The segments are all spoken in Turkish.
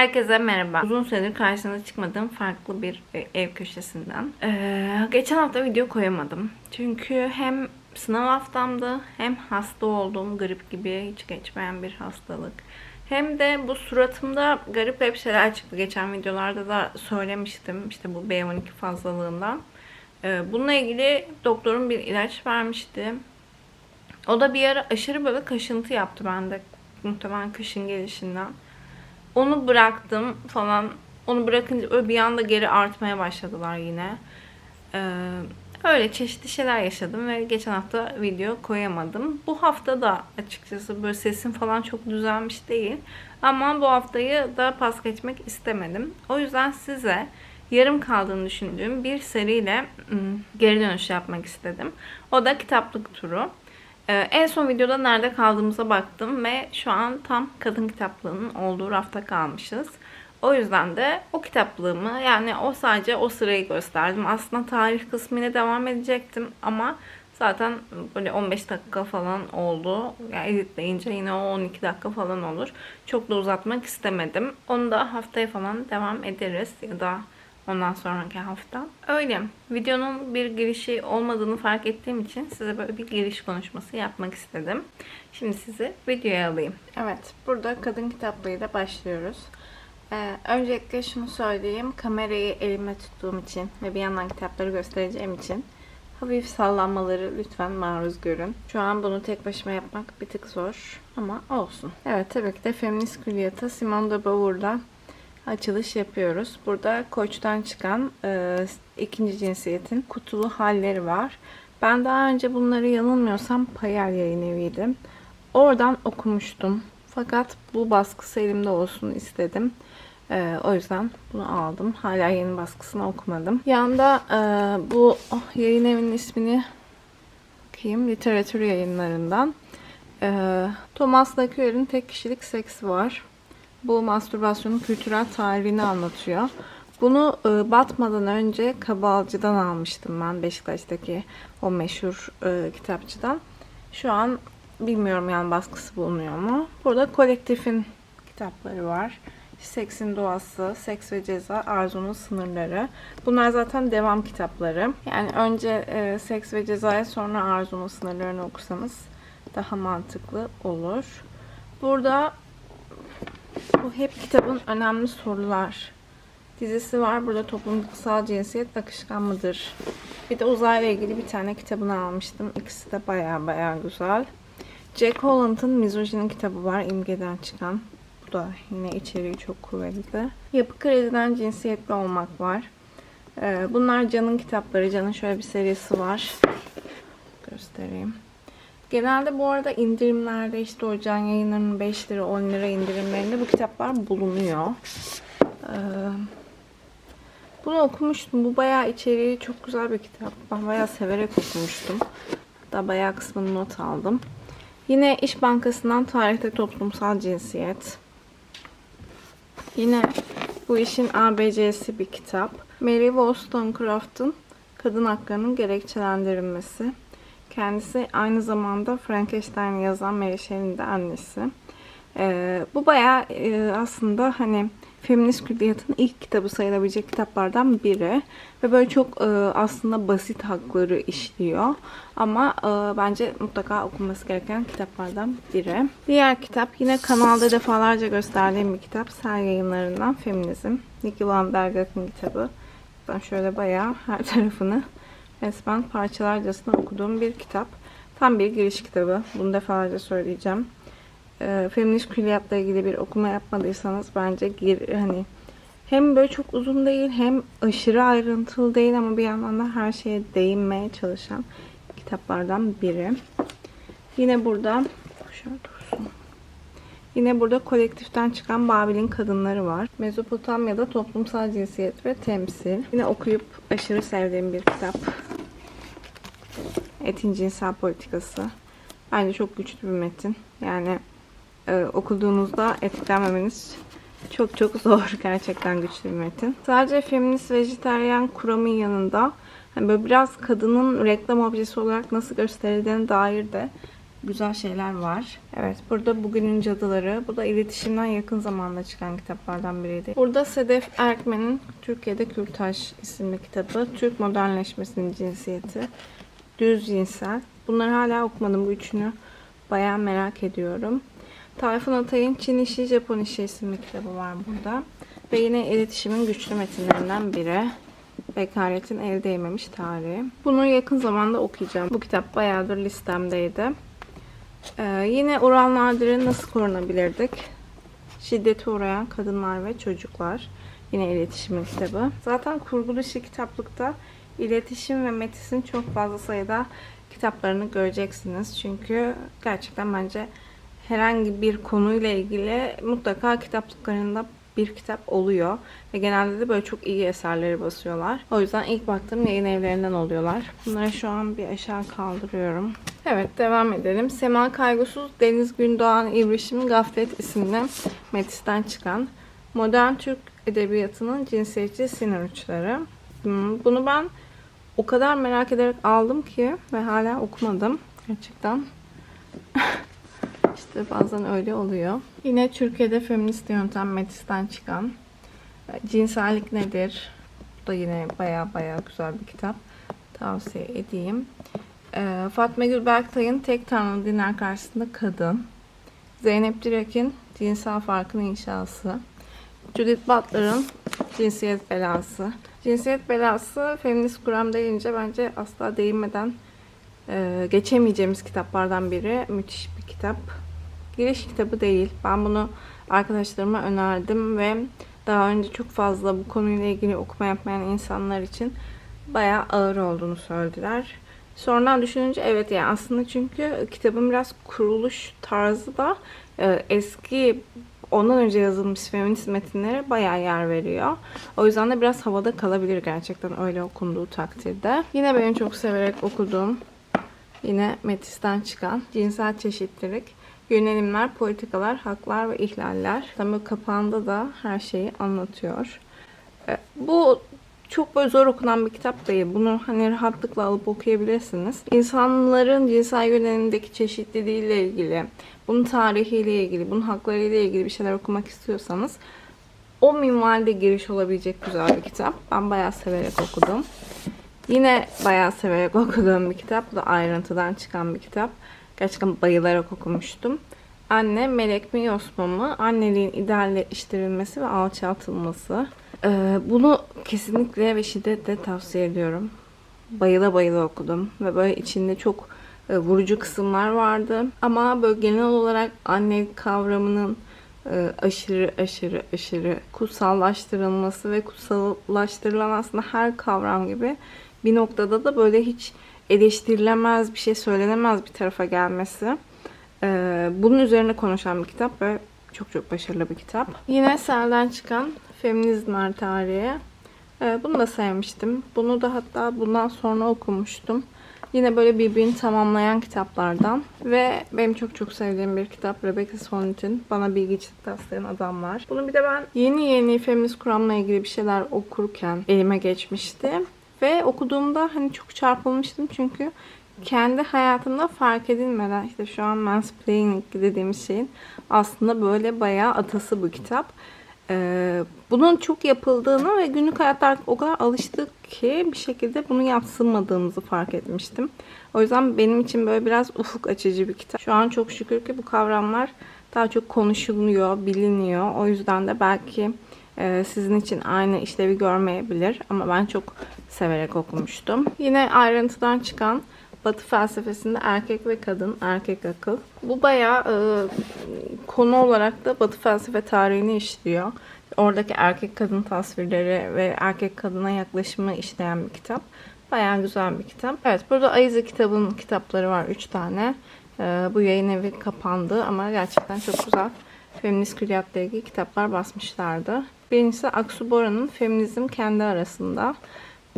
Herkese merhaba. Uzun süredir karşınıza çıkmadığım farklı bir e, ev köşesinden. Ee, geçen hafta video koyamadım. Çünkü hem sınav haftamdı hem hasta olduğum grip gibi hiç geçmeyen bir hastalık. Hem de bu suratımda garip garip şeyler çıktı. Geçen videolarda da söylemiştim. İşte bu B12 fazlalığından. Ee, bununla ilgili doktorum bir ilaç vermişti. O da bir ara aşırı böyle kaşıntı yaptı bende. Muhtemelen kışın gelişinden. Onu bıraktım falan. Onu bırakınca öyle bir anda geri artmaya başladılar yine. Ee, öyle çeşitli şeyler yaşadım ve geçen hafta video koyamadım. Bu hafta da açıkçası böyle sesim falan çok düzelmiş değil. Ama bu haftayı da pas geçmek istemedim. O yüzden size yarım kaldığını düşündüğüm bir seriyle ım, geri dönüş yapmak istedim. O da kitaplık turu. Ee, en son videoda nerede kaldığımıza baktım ve şu an tam kadın kitaplığının olduğu rafta kalmışız. O yüzden de o kitaplığımı yani o sadece o sırayı gösterdim. Aslında tarih kısmıyla devam edecektim ama zaten böyle 15 dakika falan oldu. Yani editleyince yine o 12 dakika falan olur. Çok da uzatmak istemedim. Onu da haftaya falan devam ederiz ya da ondan sonraki hafta. Öyle. Videonun bir girişi olmadığını fark ettiğim için size böyle bir giriş konuşması yapmak istedim. Şimdi sizi videoya alayım. Evet. Burada kadın kitaplığıyla başlıyoruz. Ee, öncelikle şunu söyleyeyim. Kamerayı elime tuttuğum için ve bir yandan kitapları göstereceğim için hafif sallanmaları lütfen maruz görün. Şu an bunu tek başıma yapmak bir tık zor ama olsun. Evet tabii ki de feminist külliyata Simone de Beauvoir'da açılış yapıyoruz. Burada Koç'tan çıkan e, ikinci cinsiyetin kutulu halleri var. Ben daha önce bunları yanılmıyorsam Payel yayın eviydim. Oradan okumuştum. Fakat bu baskısı elimde olsun istedim. E, o yüzden bunu aldım. Hala yeni baskısını okumadım. Yanında e, bu oh, yayın evinin ismini bakayım. Literatür yayınlarından. E, Thomas Laqueure'in tek kişilik seksi var. Bu mastürbasyonun kültürel tarihini anlatıyor. Bunu e, batmadan önce Kabalcı'dan almıştım ben Beşiktaş'taki o meşhur e, kitapçıdan. Şu an bilmiyorum yani baskısı bulunuyor mu. Burada kolektifin kitapları var. Seksin Doğası, Seks ve Ceza, Arzunun Sınırları. Bunlar zaten devam kitapları. Yani önce e, Seks ve Ceza'ya sonra Arzunun Sınırlarını okusanız daha mantıklı olur. Burada bu hep kitabın önemli sorular dizisi var. Burada toplumsal cinsiyet akışkan mıdır? Bir de uzayla ilgili bir tane kitabını almıştım. İkisi de baya baya güzel. Jack Holland'ın Mizojinin kitabı var. İmge'den çıkan. Bu da yine içeriği çok kuvvetli. Yapı Kredi'den cinsiyetli olmak var. Ee, Bunlar Can'ın kitapları. Can'ın şöyle bir serisi var. Göstereyim. Genelde bu arada indirimlerde işte o can yayınlarının 5 lira 10 lira indirimlerinde bu kitaplar bulunuyor. Ee, bunu okumuştum. Bu bayağı içeriği çok güzel bir kitap. Ben bayağı severek okumuştum. Hatta bayağı kısmını not aldım. Yine İş Bankası'ndan Tarihte Toplumsal Cinsiyet. Yine bu işin ABC'si bir kitap. Mary Wollstonecraft'ın Kadın Haklarının Gerekçelendirilmesi. Kendisi aynı zamanda Frankenstein'i yazan Mary Shelley'nin de annesi. Ee, bu bayağı e, aslında hani feminist külliyatın ilk kitabı sayılabilecek kitaplardan biri. Ve böyle çok e, aslında basit hakları işliyor. Ama e, bence mutlaka okunması gereken kitaplardan biri. Diğer kitap yine kanalda defalarca gösterdiğim bir kitap. Sel yayınlarından Feminizm. Nicky Van Bergak'ın kitabı. Ben şöyle bayağı her tarafını resmen parçalarcasına okuduğum bir kitap. Tam bir giriş kitabı. Bunu defalarca söyleyeceğim. E, feminist külliyatla ilgili bir okuma yapmadıysanız bence gir, hani hem böyle çok uzun değil hem aşırı ayrıntılı değil ama bir yandan da her şeye değinmeye çalışan kitaplardan biri. Yine burada. Yine burada kolektiften çıkan Babil'in kadınları var. Mezopotamya'da toplumsal cinsiyet ve temsil. Yine okuyup aşırı sevdiğim bir kitap. Etin cinsel politikası. Bence çok güçlü bir metin. Yani e, okuduğunuzda etkilenmemeniz çok çok zor. Gerçekten güçlü bir metin. Sadece feminist vejeteryan kuramın yanında hani böyle biraz kadının reklam objesi olarak nasıl gösterildiğine dair de güzel şeyler var. Evet burada Bugünün Cadıları. Bu da iletişimden yakın zamanda çıkan kitaplardan biriydi. Burada Sedef Erkmen'in Türkiye'de Kürtaj isimli kitabı. Türk modernleşmesinin cinsiyeti. Düz cinsel. Bunları hala okumadım bu üçünü. Bayağı merak ediyorum. Tayfun Atay'ın Çin İşi, Japon İşi isimli kitabı var burada. Ve yine iletişimin güçlü metinlerinden biri. Bekaretin el değmemiş tarihi. Bunu yakın zamanda okuyacağım. Bu kitap bayağıdır listemdeydi. Ee, yine Ural Nadir'i nasıl korunabilirdik? Şiddete uğrayan kadınlar ve çocuklar. Yine iletişimin kitabı. Zaten kurgu dışı kitaplıkta iletişim ve metisin çok fazla sayıda kitaplarını göreceksiniz. Çünkü gerçekten bence herhangi bir konuyla ilgili mutlaka kitaplıklarında bir kitap oluyor. Ve genelde de böyle çok iyi eserleri basıyorlar. O yüzden ilk baktığım yayın evlerinden oluyorlar. Bunları şu an bir aşağı kaldırıyorum. Evet devam edelim. Sema Kaygusuz Deniz Gündoğan İbrişim Gaflet isimli Metis'ten çıkan Modern Türk Edebiyatı'nın cinsiyetçi sinir uçları. Hmm, Bunu ben o kadar merak ederek aldım ki ve hala okumadım. Gerçekten. işte bazen öyle oluyor. Yine Türkiye'de feminist yöntem Metis'ten çıkan e, Cinsellik Nedir? Bu da yine baya baya güzel bir kitap. Tavsiye edeyim. Ee, Fatma Gül Berktay'ın Tek Tanrı Dinler Karşısında Kadın. Zeynep Direk'in Cinsel Farkın İnşası. Judith Butler'ın Cinsiyet Belası. Cinsiyet Belası feminist kuram deyince bence asla değinmeden e, geçemeyeceğimiz kitaplardan biri. Müthiş bir kitap. Giriş kitabı değil. Ben bunu arkadaşlarıma önerdim ve daha önce çok fazla bu konuyla ilgili okuma yapmayan insanlar için bayağı ağır olduğunu söylediler. Sonradan düşününce evet yani aslında çünkü kitabın biraz kuruluş tarzı da e, eski ondan önce yazılmış feminist metinlere bayağı yer veriyor. O yüzden de biraz havada kalabilir gerçekten öyle okunduğu takdirde. Yine benim çok severek okuduğum yine Metis'ten çıkan cinsel çeşitlilik, yönelimler, politikalar, haklar ve ihlaller. Tabii kapağında da her şeyi anlatıyor. E, Bu çok böyle zor okunan bir kitap değil. Bunu hani rahatlıkla alıp okuyabilirsiniz. İnsanların cinsel yönelimindeki çeşitliliğiyle ilgili, bunun tarihiyle ilgili, bunun haklarıyla ilgili bir şeyler okumak istiyorsanız o minvalde giriş olabilecek güzel bir kitap. Ben bayağı severek okudum. Yine bayağı severek okuduğum bir kitap. Bu da ayrıntıdan çıkan bir kitap. Gerçekten bayılarak okumuştum. Anne melek mi yosma mı? Anneliğin idealleştirilmesi ve alçaltılması. Ee, bunu kesinlikle ve şiddetle tavsiye ediyorum. Bayıla bayıla okudum ve böyle içinde çok e, vurucu kısımlar vardı. Ama böyle genel olarak anne kavramının e, aşırı aşırı aşırı kutsallaştırılması ve kutsallaştırılan aslında her kavram gibi bir noktada da böyle hiç eleştirilemez bir şey söylenemez bir tarafa gelmesi. Ee, bunun üzerine konuşan bir kitap ve çok çok başarılı bir kitap. Yine Sel'den çıkan Feminizmler Tarihi. Ee, bunu da sevmiştim. Bunu da hatta bundan sonra okumuştum. Yine böyle birbirini tamamlayan kitaplardan. Ve benim çok çok sevdiğim bir kitap Rebecca Solnit'in Bana Bilgi Taslayan Adamlar. Bunu bir de ben yeni yeni feminist kuramla ilgili bir şeyler okurken elime geçmişti. Ve okuduğumda hani çok çarpılmıştım çünkü kendi hayatımda fark edilmeden işte şu an mansplaining dediğimiz şeyin aslında böyle bayağı atası bu kitap. Ee, bunun çok yapıldığını ve günlük hayatta o kadar alıştık ki bir şekilde bunu yatsınmadığımızı fark etmiştim. O yüzden benim için böyle biraz ufuk açıcı bir kitap. Şu an çok şükür ki bu kavramlar daha çok konuşuluyor, biliniyor. O yüzden de belki e, sizin için aynı işlevi görmeyebilir ama ben çok severek okumuştum. Yine ayrıntıdan çıkan Batı felsefesinde erkek ve kadın, erkek akıl. Bu bayağı e, konu olarak da Batı felsefe tarihini işliyor. Oradaki erkek kadın tasvirleri ve erkek kadına yaklaşımı işleyen bir kitap. Bayağı güzel bir kitap. Evet burada Ayıza kitabın kitapları var 3 tane. E, bu yayın evi kapandı ama gerçekten çok güzel feminist külliyatla ilgili kitaplar basmışlardı. Birincisi Aksu Bora'nın Feminizm Kendi Arasında.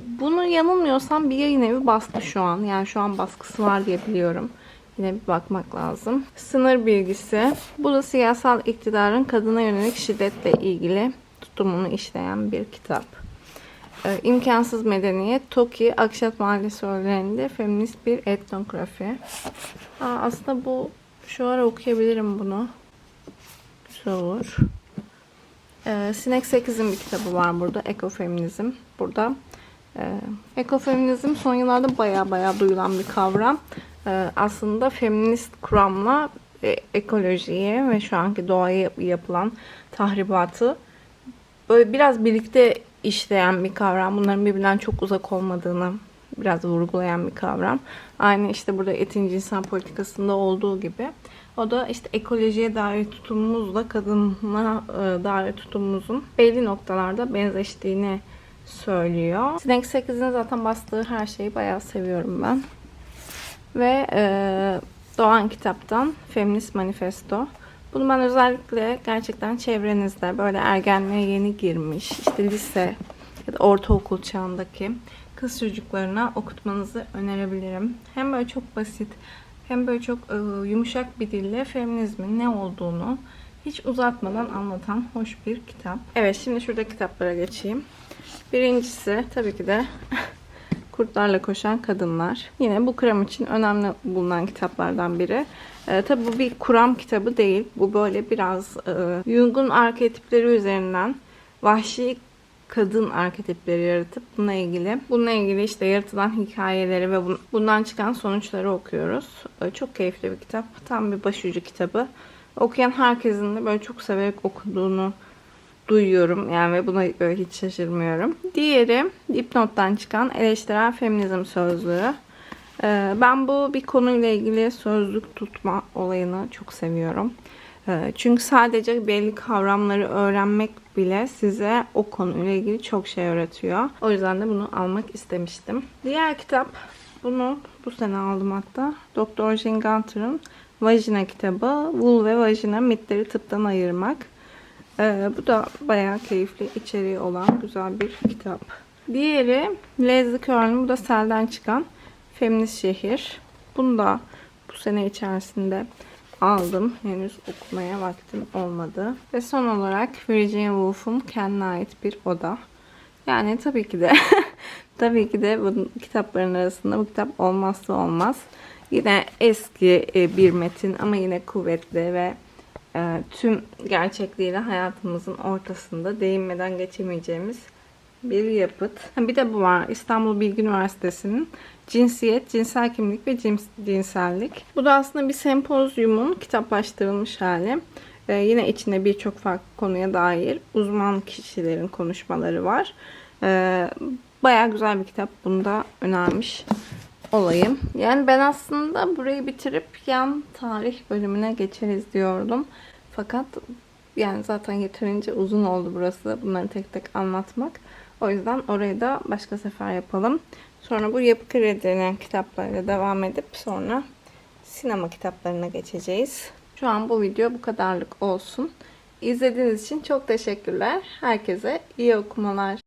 Bunu yanılmıyorsam bir yayın evi bastı şu an. Yani şu an baskısı var diye biliyorum. Yine bir bakmak lazım. Sınır bilgisi. Bu da siyasal iktidarın kadına yönelik şiddetle ilgili tutumunu işleyen bir kitap. Ee, İmkansız Medeniyet, Toki, Akşat Mahallesi öğelerinde feminist bir etnografi. Aa, aslında bu şu ara okuyabilirim bunu. Güzel olur. Ee, Sinek 8'in bir kitabı var burada. Ekofeminizm. Burada e, ekofeminizm son yıllarda baya baya duyulan bir kavram. Ee, aslında feminist kuramla e, ekolojiye ve şu anki doğaya yap- yapılan tahribatı böyle biraz birlikte işleyen bir kavram. Bunların birbirinden çok uzak olmadığını biraz vurgulayan bir kavram. Aynı işte burada etin cinsel politikasında olduğu gibi. O da işte ekolojiye dair tutumumuzla kadına e, dair tutumumuzun belli noktalarda benzeştiğini söylüyor. Sinek 8'in zaten bastığı her şeyi bayağı seviyorum ben. Ve e, Doğan kitaptan Feminist Manifesto. Bunu ben özellikle gerçekten çevrenizde böyle ergenliğe yeni girmiş, işte lise ya da ortaokul çağındaki kız çocuklarına okutmanızı önerebilirim. Hem böyle çok basit hem böyle çok e, yumuşak bir dille feminizmin ne olduğunu hiç uzatmadan anlatan hoş bir kitap. Evet şimdi şurada kitaplara geçeyim. Birincisi tabii ki de Kurtlarla Koşan Kadınlar. Yine bu kuram için önemli bulunan kitaplardan biri. Ee, tabii bu bir kuram kitabı değil. Bu böyle biraz e, Jung'un arketipleri üzerinden vahşi kadın arketipleri yaratıp bununla ilgili bununla ilgili işte yaratılan hikayeleri ve bun- bundan çıkan sonuçları okuyoruz. Çok keyifli bir kitap. Tam bir başucu kitabı. Okuyan herkesin de böyle çok severek okuduğunu duyuyorum yani ve buna böyle hiç şaşırmıyorum. Diğeri Dipnot'tan çıkan eleştirel feminizm sözlüğü. Ee, Ben bu bir konuyla ilgili sözlük tutma olayını çok seviyorum. Ee, Çünkü sadece belli kavramları öğrenmek bile size o konuyla ilgili çok şey öğretiyor. O yüzden de bunu almak istemiştim. Diğer kitap bunu bu sene aldım hatta. Dr. Jean Gunter'ın Vajina kitabı. Wool ve vajina mitleri tıptan ayırmak. Ee, bu da bayağı keyifli içeriği olan güzel bir kitap. Diğeri Leslie Kern'ın bu da Sel'den çıkan Feminist Şehir. Bunu da bu sene içerisinde aldım. Henüz okumaya vaktim olmadı. Ve son olarak Virginia Woolf'un kendine ait bir oda. Yani tabii ki de tabii ki de bu kitapların arasında bu kitap olmazsa olmaz. Yine eski e, bir metin ama yine kuvvetli ve tüm gerçekliğiyle hayatımızın ortasında değinmeden geçemeyeceğimiz bir yapıt. Bir de bu var. İstanbul Bilgi Üniversitesi'nin cinsiyet, cinsel kimlik ve cins, cinsellik. Bu da aslında bir sempozyumun kitaplaştırılmış hali. E, yine içinde birçok farklı konuya dair uzman kişilerin konuşmaları var. E, bayağı güzel bir kitap. Bunu da önermiş olayım. Yani ben aslında burayı bitirip yan tarih bölümüne geçeriz diyordum. Fakat yani zaten yeterince uzun oldu burası. Bunları tek tek anlatmak. O yüzden orayı da başka sefer yapalım. Sonra bu yapı kredi denen kitaplarla devam edip sonra sinema kitaplarına geçeceğiz. Şu an bu video bu kadarlık olsun. İzlediğiniz için çok teşekkürler. Herkese iyi okumalar.